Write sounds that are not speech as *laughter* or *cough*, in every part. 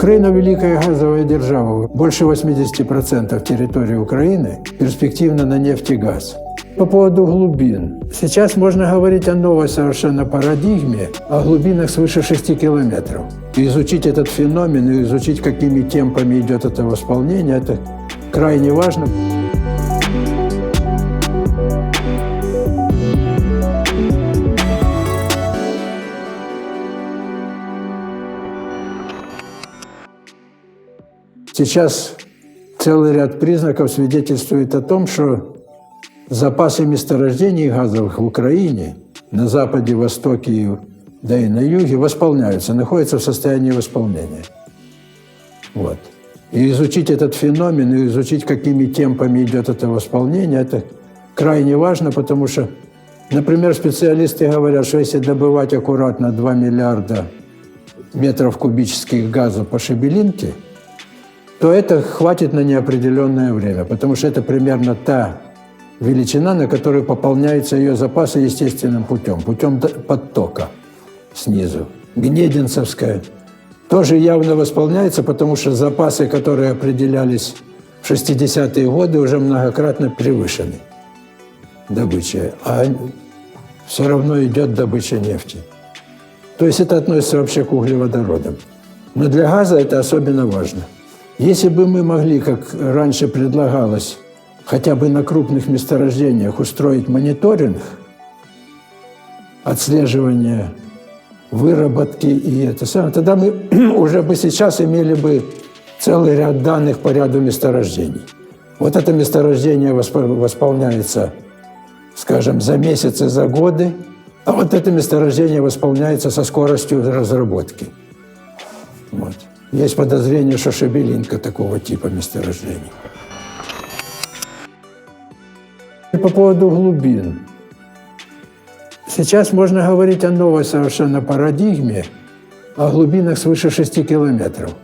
Украина – великая газовая держава. Больше 80% территории Украины перспективно на нефть и газ. По поводу глубин. Сейчас можно говорить о новой совершенно парадигме, о глубинах свыше 6 километров. И изучить этот феномен, и изучить, какими темпами идет это восполнение, это крайне важно. Сейчас целый ряд признаков свидетельствует о том, что запасы месторождений газовых в Украине, на западе, востоке, да и на юге восполняются, находятся в состоянии восполнения. Вот. И изучить этот феномен, и изучить, какими темпами идет это восполнение, это крайне важно, потому что, например, специалисты говорят, что если добывать аккуратно 2 миллиарда метров кубических газа по шебелинке – то это хватит на неопределенное время, потому что это примерно та величина, на которую пополняются ее запасы естественным путем, путем подтока снизу. Гнединцевская тоже явно восполняется, потому что запасы, которые определялись в 60-е годы, уже многократно превышены добычей, а все равно идет добыча нефти. То есть это относится вообще к углеводородам. Но для газа это особенно важно – если бы мы могли, как раньше предлагалось, хотя бы на крупных месторождениях устроить мониторинг, отслеживание выработки и это самое, тогда мы *clears throat* уже бы сейчас имели бы целый ряд данных по ряду месторождений. Вот это месторождение восполняется, скажем, за месяцы, за годы, а вот это месторождение восполняется со скоростью разработки. Вот. Есть подозрение, что шебелинка такого типа месторождений. По поводу глубин. Сейчас можно говорить о новой совершенно парадигме, о глубинах свыше 6 километров.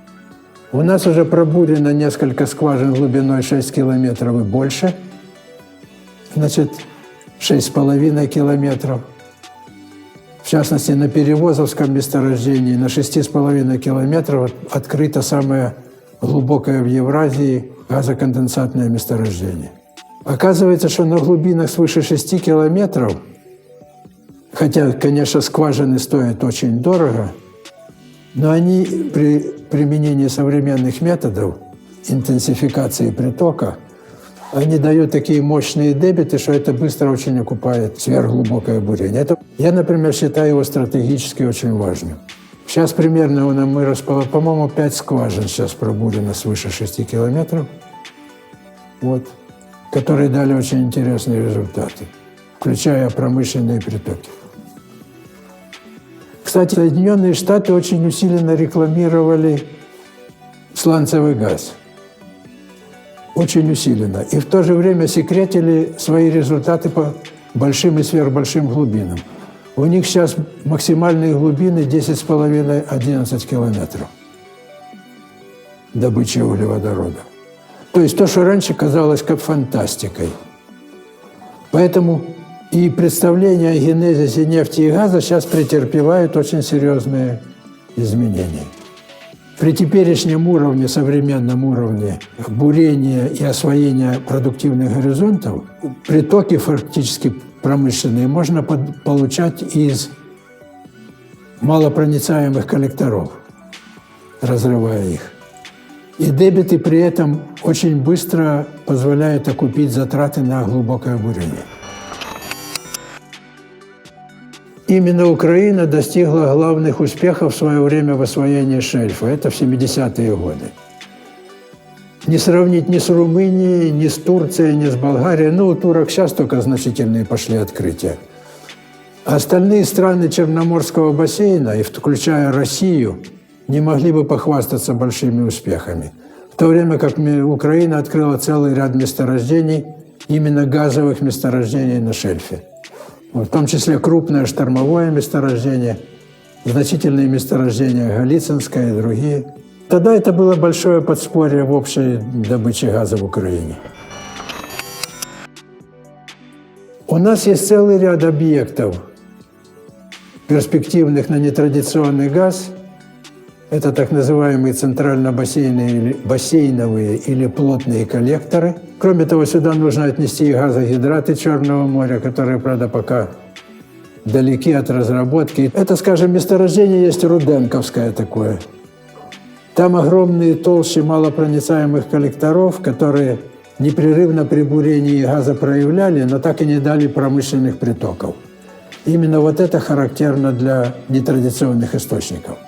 У нас уже пробурено несколько скважин глубиной 6 километров и больше, значит, 6,5 километров – в частности, на Перевозовском месторождении на 6,5 километров открыто самое глубокое в Евразии газоконденсатное месторождение. Оказывается, что на глубинах свыше 6 километров, хотя, конечно, скважины стоят очень дорого, но они при применении современных методов интенсификации притока – они дают такие мощные дебиты, что это быстро очень окупает сверхглубокое бурение. Это, я, например, считаю его стратегически очень важным. Сейчас примерно нас мы расположили, по-моему, 5 скважин сейчас пробурено свыше 6 километров, вот, которые дали очень интересные результаты, включая промышленные притоки. Кстати, Соединенные Штаты очень усиленно рекламировали сланцевый газ – очень усиленно. И в то же время секретили свои результаты по большим и сверхбольшим глубинам. У них сейчас максимальные глубины 10,5-11 километров добычи углеводорода. То есть то, что раньше казалось как фантастикой. Поэтому и представления о генезисе нефти и газа сейчас претерпевают очень серьезные изменения. При теперешнем уровне, современном уровне бурения и освоения продуктивных горизонтов, притоки фактически промышленные можно получать из малопроницаемых коллекторов, разрывая их. И дебиты при этом очень быстро позволяют окупить затраты на глубокое бурение. Именно Украина достигла главных успехов в свое время в освоении шельфа. Это в 70-е годы. Не сравнить ни с Румынией, ни с Турцией, ни с Болгарией. Ну, у турок сейчас только значительные пошли открытия. Остальные страны Черноморского бассейна, и включая Россию, не могли бы похвастаться большими успехами. В то время как Украина открыла целый ряд месторождений, именно газовых месторождений на шельфе в том числе крупное штормовое месторождение, значительные месторождения Голицынское и другие. Тогда это было большое подспорье в общей добыче газа в Украине. У нас есть целый ряд объектов, перспективных на нетрадиционный газ, Это так называемые центрально-бассейновые бассейновые или плотные коллекторы. Кроме того, сюда нужно отнести и газогидраты Черного моря, которые, правда, пока далеки от разработки. Это, скажем, месторождение есть Руденковское такое. Там огромные толщи малопроницаемых коллекторов, которые непрерывно при бурении газа проявляли, но так и не дали промышленных притоков. Именно вот это характерно для нетрадиционных источников.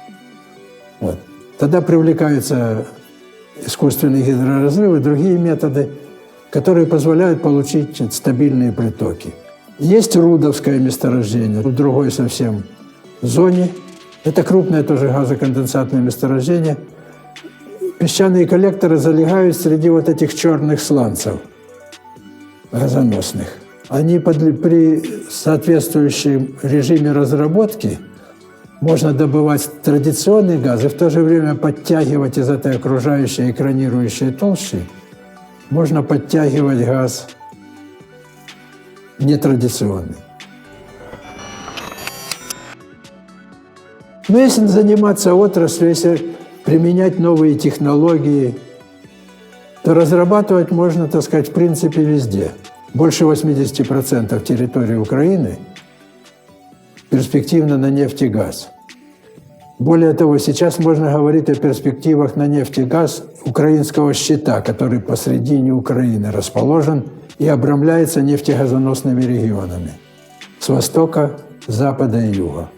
Вот. Тогда привлекаются искусственные гидроразрывы, другие методы, которые позволяют получить стабильные притоки. Есть Рудовское месторождение, в другой совсем зоне. Это крупное тоже газоконденсатное месторождение. Песчаные коллекторы залегают среди вот этих черных сланцев газоносных. Они под, при соответствующем режиме разработки можно добывать традиционный газ и в то же время подтягивать из этой окружающей экранирующей толщи, можно подтягивать газ нетрадиционный. Но если заниматься отраслью, если применять новые технологии, то разрабатывать можно, так сказать, в принципе везде. Больше 80% территории Украины перспективно на нефть и газ. Более того, сейчас можно говорить о перспективах на нефть и газ украинского щита, который посредине Украины расположен и обрамляется нефтегазоносными регионами с востока, запада и юга.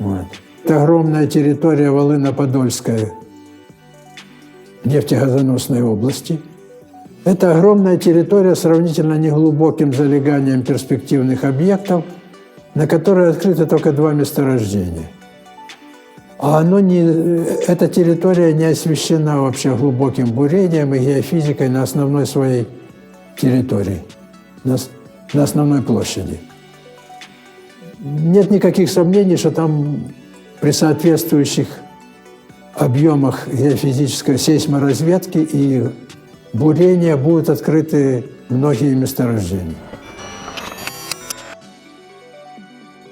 Вот. Это огромная территория Волына-Подольской нефтегазоносной области. Это огромная территория с сравнительно неглубоким залеганием перспективных объектов – на которой открыто только два месторождения. А оно не, эта территория не освещена вообще глубоким бурением и геофизикой на основной своей территории, на, на основной площади. Нет никаких сомнений, что там при соответствующих объемах геофизической сейсморазведки и бурения будут открыты многие месторождения.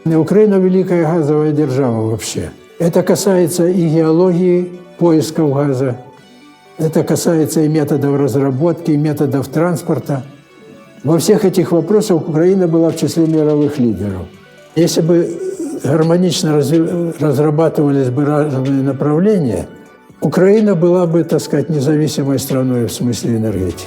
Украина – великая газовая держава вообще. Это касается и геологии, поисков газа, это касается и методов разработки, и методов транспорта. Во всех этих вопросах Украина была в числе мировых лидеров. Если бы гармонично разрабатывались бы разные направления, Украина была бы, так сказать, независимой страной в смысле энергетики.